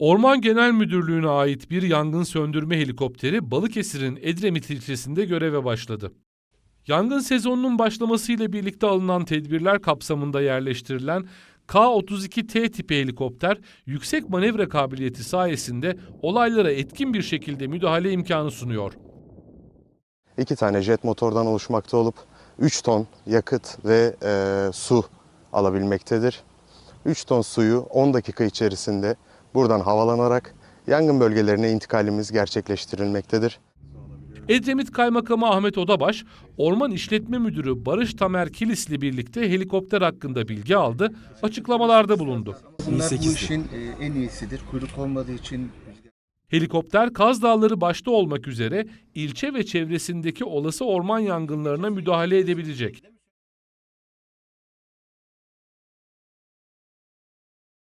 Orman Genel Müdürlüğü'ne ait bir yangın söndürme helikopteri Balıkesir'in Edremit ilçesinde göreve başladı. Yangın sezonunun başlamasıyla birlikte alınan tedbirler kapsamında yerleştirilen K-32T tipi helikopter yüksek manevra kabiliyeti sayesinde olaylara etkin bir şekilde müdahale imkanı sunuyor. İki tane jet motordan oluşmakta olup 3 ton yakıt ve e, su alabilmektedir. 3 ton suyu 10 dakika içerisinde buradan havalanarak yangın bölgelerine intikalimiz gerçekleştirilmektedir. Edremit Kaymakamı Ahmet Odabaş, Orman İşletme Müdürü Barış Tamer Kilis'le birlikte helikopter hakkında bilgi aldı, açıklamalarda bulundu. Bunlar bu 18'di. işin e, en iyisidir. Kuyruk olmadığı için Helikopter Kaz Dağları başta olmak üzere ilçe ve çevresindeki olası orman yangınlarına müdahale edebilecek.